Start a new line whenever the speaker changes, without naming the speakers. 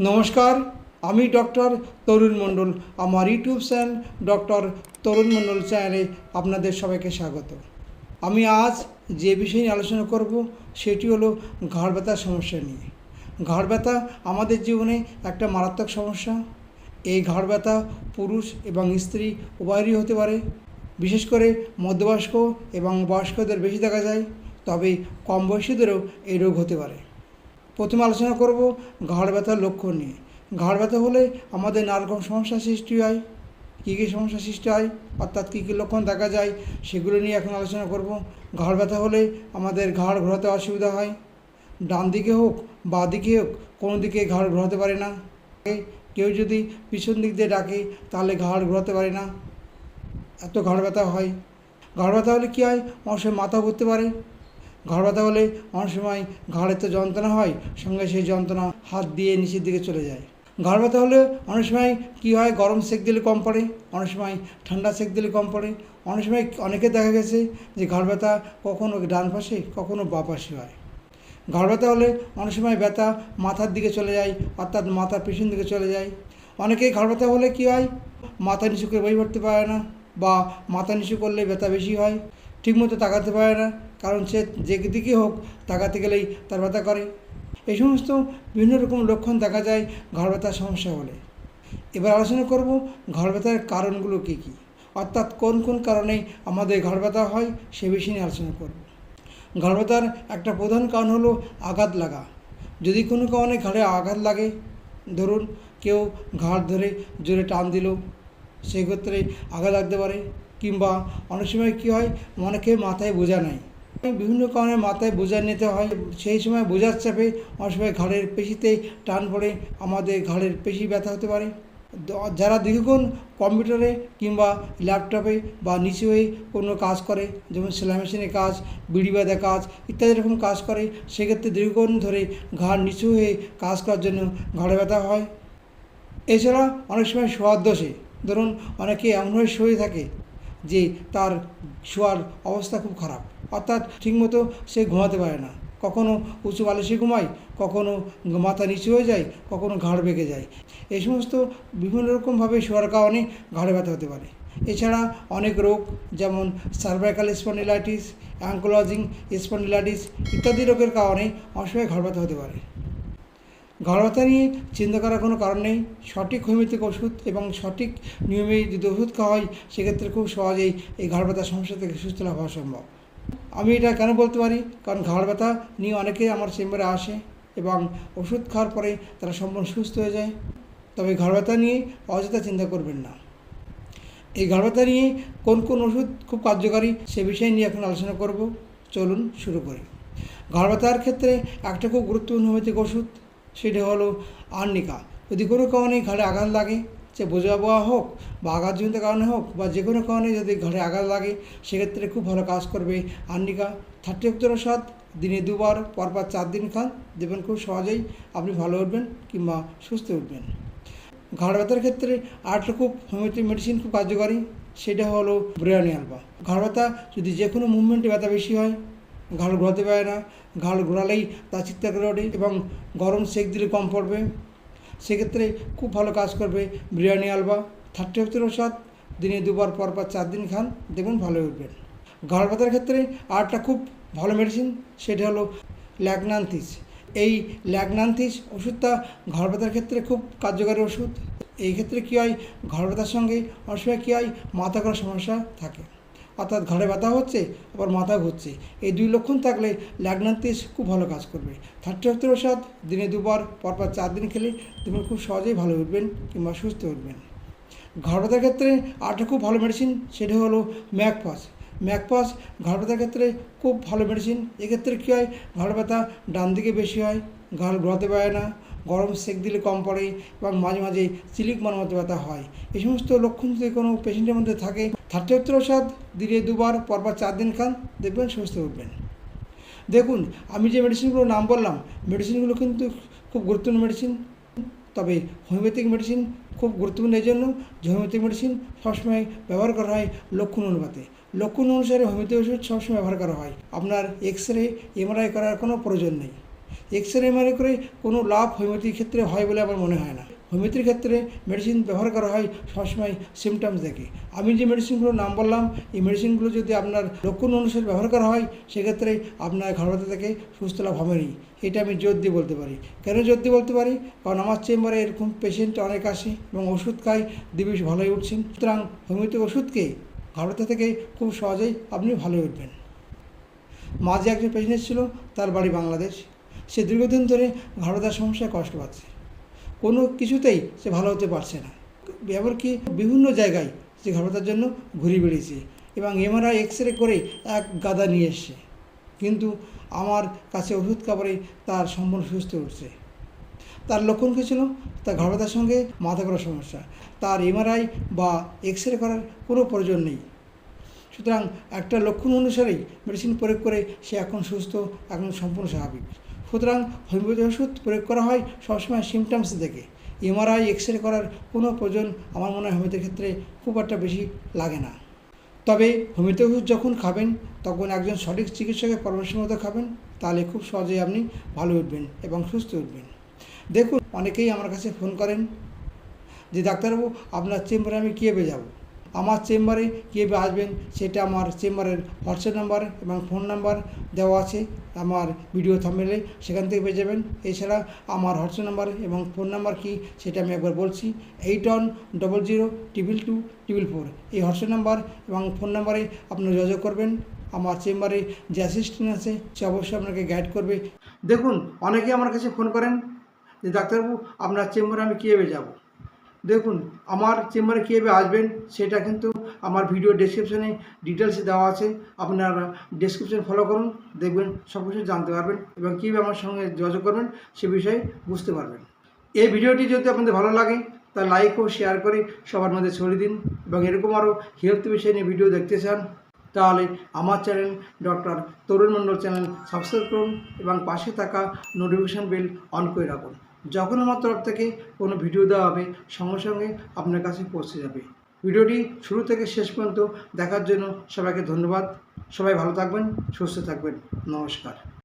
নমস্কার, আমি ডক্টর তরুণ মণ্ডল। আমার YouTube channel doctor Tarun Mondal চ্যানেলে আপনাদের সবাইকে স্বাগত। আমি আজ যে বিষয় নিয়ে আলোচনা করব, সেটি হলো ঘাড় ব্যথার সমস্যা নিয়ে। ঘাড় ব্যথা আমাদের জীবনে একটা মারাত্মক সমস্যা। এই ঘাড় ব্যথা পুরুষ এবং স্ত্রী উভয়েরই হতে পারে। বিশেষ করে মধ্যবয়স্ক এবং বয়স্কদের বেশি দেখা যায়, তবে কম বয়সীদেরও এই রোগ হতে পারে। প্রথমে আলোচনা করব ঘাড় ব্যথার লক্ষণ নিয়ে। ঘাড় ব্যথা হলে আমাদের নানা রকম সমস্যার সৃষ্টি হয়। কী কী সমস্যার সৃষ্টি হয়, অর্থাৎ কী কী লক্ষণ দেখা যায়, সেগুলো নিয়ে এখন আলোচনা করব। ঘাড় ব্যথা হলে আমাদের ঘাড় ঘোরাতে অসুবিধা হয়। ডান দিকে হোক বা দিকে হোক, কোনো দিকে ঘাড় ঘোরাতে পারে না। কেউ যদি পিছন দিক দিয়ে ডাকে, তাহলে ঘাড় ঘোরাতে পারে না। এত ঘাড় ব্যথা হয়। ঘাড় ব্যথা হলে কী হয়? সময় মাথা ঘুরতে পারে। ঘাড় ব্যথা হলে অনেক সময় ঘাড়ের তো যন্ত্রণা হয়, সঙ্গে সেই যন্ত্রণা হাত দিয়ে নিচের দিকে চলে যায়। ঘাড় ব্যথা হলে অনেক সময় কী হয়, গরম সেক দিলে কম পড়ে, অনেক সময় ঠান্ডা সেক দিলে কম পড়ে। অনেক সময় অনেকে দেখা গেছে যে ঘাড় ব্যথা কখনো ডান পাশে, কখনো বা পাশে হয়। ঘাড় ব্যথা হলে অনেক সময় ব্যথা মাথার দিকে চলে যায়, অর্থাৎ মাথার পিছন দিকে চলে যায়। অনেকেই ঘাড় ব্যথা হলে কী হয়, মাথা নিচু করে বই পড়তে পারে না বা মাথা নিচু করলে ব্যথা বেশি হয়। ঠিকমতো তাকাতে পারে না, কারণ সে যেদিকে হোক তাকাতে গেলেই তার ব্যথা করে। এই সমস্ত বিভিন্ন রকম লক্ষণ দেখা যায় ঘাড় ব্যথার সমস্যা হলে এবার আলোচনা করব ঘাড় ব্যথার কারণগুলো কী কী? অর্থাৎ কোন কোন কারণে আমাদের ঘাড় ব্যথা হয় সে বিষয়ে নিয়ে আলোচনা করব। ঘাড় ব্যথার একটা প্রধান কারণ হলো আঘাত লাগা। যদি কোনো কারণে ঘাড়ে আঘাত লাগে, ধরুন কেউ ঘাড় ধরে জোরে টান দিল সেক্ষেত্রে আঘাত লাগতে পারে কিংবা অনেক সময় কী হয় অনেকে মাথায় বোঝা নেয় বিভিন্ন কারণে মাথায় বোঝা নিতে হয়, সেই সময় বোঝার চাপে অনেক সময় ঘাড়ের পেশিতে টান পড়ে, আমাদের ঘাড়ের পেশি ব্যথা হতে পারে। যারা দীর্ঘক্ষণ কম্পিউটারে কিংবা ল্যাপটপে বা নিচে হয়ে কোনো কাজ করে, যেমন সেলাই মেশিনের কাজ, বিড়ি বাঁধা কাজ ইত্যাদি রকম কাজ করে, সেক্ষেত্রে দীর্ঘক্ষণ ধরে ঘাড় নিচু হয়ে কাজ করার জন্য ঘাড়ে ব্যথা হয়। এছাড়া অনেক সময় শোয়ার দোষে ধরুন অনেকে এমনভাবে শুয়ে থাকে যে তার শোয়ার অবস্থা খুব খারাপ। অর্থাৎ ঠিকমতো সে ঘুমাতে পারে না। কখনো উঁচু বালিশে ঘুমায়, কখনো মাথা নিচু হয়ে যায়, কখনো ঘাড় বেঁকে যায়। এই সমস্ত বিভিন্ন রকমভাবে শোয়ার কারণে ঘাড়ে ব্যথা হতে পারে। এছাড়া অনেক রোগ, যেমন সার্ভাইকাল স্পন্ডিলাইটিস অ্যাঙ্কোলজিং স্পন্ডিলাইটিস ইত্যাদি রোগের কারণে অনেক সময় ঘাড় ব্যথা হতে পারে। ব্যথা নিয়ে চিন্তা করার কোনো কারণ নেই। সঠিক হোমিওপ্যাথিক ওষুধ এবং সঠিক নিয়মে যদি ওষুধ খাওয়া হয়, সেক্ষেত্রে খুব সহজেই এই ঘাড় ব্যথার সমস্যা থেকে সুস্থ লাভ হওয়া সম্ভব। আমি এটা কেন বলতে পারি? কারণ ঘাড় ব্যথা নিয়ে অনেকে আমার চেম্বারে আসে এবং ওষুধ খাওয়ার পরে তারা সম্পূর্ণ সুস্থ হয়ে যায়। তবে ঘাড় ব্যথা নিয়ে অযথা চিন্তা করবেন না। এই ঘাড় ব্যথা নিয়ে কোন কোন ওষুধ খুব কার্যকারী, সে বিষয় নিয়ে এখন আলোচনা করব। চলুন শুরু করি। ঘাড় ব্যথার ক্ষেত্রে একটা খুব গুরুত্বপূর্ণ হোমিওপ্যাথিক ওষুধ সেটা হলো আর্নিকা। যদি কোনো কারণে ঘাড়ে আঘাত লাগে, সে বোঝা বোয়া হোক বা আঘাতজনিত কারণে হোক বা যে কোনো কারণে যদি ঘাড়ে আঘাত লাগে, সেক্ষেত্রে খুব ভালো কাজ করবে আর্নিকা। থার্টি সাত দিনে দুবার, পরপর চার দিন খান। দেখবেন খুব সহজেই আপনি ভালো উঠবেন কিংবা সুস্থ উঠবেন। ঘাড় ব্যথার ক্ষেত্রে আরেকটা খুব হোমিওপ্যাথি মেডিসিন খুব কার্যকারী, সেটা হলো ব্রেয়ানি আলবা ঘাড় ব্যথা যদি যে কোনো মুভমেন্টে ব্যথা বেশি হয় ঘাড় ঘোরাতে পারে না। ঘাড় ঘোরালেই তা চিৎকার করে ওঠে এবং গরম সেক দিলে কম পড়বে। সেক্ষেত্রে খুব ভালো কাজ করবে বিরিয়ানি আলবা থার্টি সাত দিনে দুবার পর পর চার দিন খান। দেখুন ভালো উঠবেন ঘাড় ব্যথার ক্ষেত্রে আরেকটা খুব ভালো মেডিসিন সেটা হলো ল্যাগনান্থিস। এই ল্যাগনান্থিস ওষুধটা ঘাড় ব্যথার ক্ষেত্রে খুব কার্যকারী ওষুধ। এই ক্ষেত্রে কী হয়? ঘাড় ব্যথার সঙ্গে অনেক সময় কী হয়? মাথা করার সমস্যা থাকে। অর্থাৎ ঘাড়ে ব্যথা হচ্ছে, আবার মাথা ঘুরছে। এই দুই লক্ষণ থাকলে ল্যাগনান্থিস খুব ভালো কাজ করবে। থার্টি সাত দিনে দুবার, পরপর চার দিন খেলে তুমি খুব সহজেই ভালো উঠবেন কিংবা সুস্থ উঠবেন। ঘাড় ক্ষেত্রে আরেকটা খুব ভালো মেডিসিন সেটা হলো ম্যাকপাস ম্যাকপাস ঘাড় ক্ষেত্রে খুব ভালো মেডিসিন এক্ষেত্রে কী হয়? ঘাড় ব্যথা ডান দিকে বেশি হয়, ঘাড় ঘোরাতে পারে না, গরম সেক দিলে কম পড়ে এবং মাঝে মাঝে চিলিক মতো ব্যথা হয়। এই সমস্ত লক্ষণ যদি কোনো পেশেন্টের মধ্যে থাকে থার্টি সাত দিনে দুবার, পরপর চার দিন খান দেখবেন সুস্থ উঠবেন দেখুন, আমি যে মেডিসিনগুলোর নাম বললাম মেডিসিনগুলো কিন্তু খুব গুরুত্বপূর্ণ মেডিসিন তবে হোমিওপ্যাথিক মেডিসিন খুব গুরুত্বপূর্ণ এই জন্য যে হোমিওপ্যাথিক মেডিসিন সবসময় ব্যবহার করা হয় লক্ষণ অনুপাতে। লক্ষণ অনুসারে হোমিওপ্যাথি ওষুধ সবসময় ব্যবহার করা হয়। আপনার এক্স রে এমআরআই করার কোনো প্রয়োজন নেই। এক্স রে এমআরআই করে কোনো লাভ হোমিওপ্যাথির ক্ষেত্রে হয় বলে আমার মনে হয় না। হোমিওপ্যাথির ক্ষেত্রে মেডিসিন ব্যবহার করা হয় সবসময় সিমটমস দেখে। আমি যে মেডিসিনগুলোর নাম বললাম, এই মেডিসিনগুলো যদি আপনার লক্ষণ অনুসারে ব্যবহার করা হয়, সেক্ষেত্রে আপনার ঘরোয়া থেকে সুস্থ লাভ হবেনই। এটা আমি জোর দিয়ে বলতে পারি। কেন জোর দিয়ে বলতে পারি? কারণ আমার চেম্বারে এরকম পেশেন্ট অনেক আসে এবং ওষুধ খায় দিবিশ ভালোই উঠছেন। সুতরাং হোমিওপ্যাথিক ওষুধকে ঘরোয়া থেকে খুব সহজেই আপনি ভালো উঠবেন। মাঝে একজন পেশেন্ট ছিল তার বাড়ি বাংলাদেশ। সে দীর্ঘদিন ধরে ঘাড়দার সমস্যায় কষ্ট পাচ্ছে। কোনো কিছুতেই সে ভালো হতে পারছে না। এমনকি বিভিন্ন জায়গায় সে ঘাড়দার জন্য ঘুরে বেড়িয়েছে এবং এমআরআই এক্স রে করে এক গাদা নিয়ে এসছে। কিন্তু আমার কাছে ওষুধ খাবারে তার সম্পূর্ণ সুস্থ উঠছে তার লক্ষণ কী ছিল? তার ঘাড়দার সঙ্গে মাথা করার সমস্যা। তার এমআরআই বা এক্স রে করার কোনো প্রয়োজন নেই। সুতরাং একটা লক্ষণ অনুসারেই মেডিসিন প্রয়োগ করে সে এখন সুস্থ, এখন সম্পূর্ণ স্বাভাবিক। সুতরাং হোমিওপ্যাথি ওষুধ প্রয়োগ করা হয় সবসময় সিমটমস দেখে। এমআরআই এক্স রে করার কোনো প্রয়োজন আমার মনে হয় হোমিওপ্যাথির ক্ষেত্রে খুব একটা বেশি লাগে না। তবে হোমিওপ্যাথি ওষুধ যখন খাবেন, তখন একজন সঠিক চিকিৎসকের পরামর্শ মতো খাবেন, তাহলে খুব সহজেই আপনি ভালো উঠবেন এবং সুস্থ উঠবেন। দেখুন, অনেকেই আমার কাছে ফোন করেন যে, ডাক্তারবাবু, আপনার চেম্বারে আমি কীভাবে যাব? আমার চেম্বারে কীভাবে আসবেন সেটা আমার চেম্বারের হোয়াটসঅ্যাপ নাম্বার এবং ফোন নাম্বার দেওয়া আছে আমার ভিডিও থামেলে সেখান থেকে পেয়ে যাবেন। এছাড়া আমার হোয়াটসঅ্যাপ নাম্বার এবং ফোন নাম্বার কি সেটা আমি একবার বলছি। Eight one double zero triple two triple four. এই হোয়াটসঅ্যাপ নাম্বার এবং ফোন নাম্বারে আপনারা যোগাযোগ করবেন। আমার চেম্বারে যে অ্যাসিস্ট্যান্ট আছে সে অবশ্যই আপনাকে গাইড করবে। দেখুন অনেকে আমার কাছে ফোন করেন যে, ডাক্তারবাবু, আপনার চেম্বারে আমি কীভাবে যাব? দেখুন, আমার চেম্বারে কীভাবে আসবেন, সেটা কিন্তু আমার ভিডিও ডেসক্রিপশনে ডিটেলসে দেওয়া আছে। আপনারা ডেসক্রিপশন ফলো করুন, দেখবেন সব কিছু জানতে পারবেন এবং কীভাবে আমার সঙ্গে যোগাযোগ করবেন, সে বিষয়ে বুঝতে পারবেন। এই ভিডিওটি যদি আপনাদের ভালো লাগে তা লাইক ও শেয়ার করে সবার মধ্যে ছড়িয়ে দিন এবং এরকম আরও হেলথ বিষয় নিয়ে ভিডিও দেখতে চান, তাহলে আমার channel doctor Tarun Mondal channel subscribe করুন এবং পাশে থাকা নোটিফিকেশান বেল অন করে রাখুন। যখন আমার তরফ থেকে কোনো ভিডিও দেওয়া হবে, সঙ্গে সঙ্গে আপনার কাছে পৌঁছে যাবে। ভিডিওটি শুরু থেকে শেষ পর্যন্ত দেখার জন্য সবাইকে ধন্যবাদ। সবাই ভালো থাকবেন, সুস্থ থাকবেন। নমস্কার।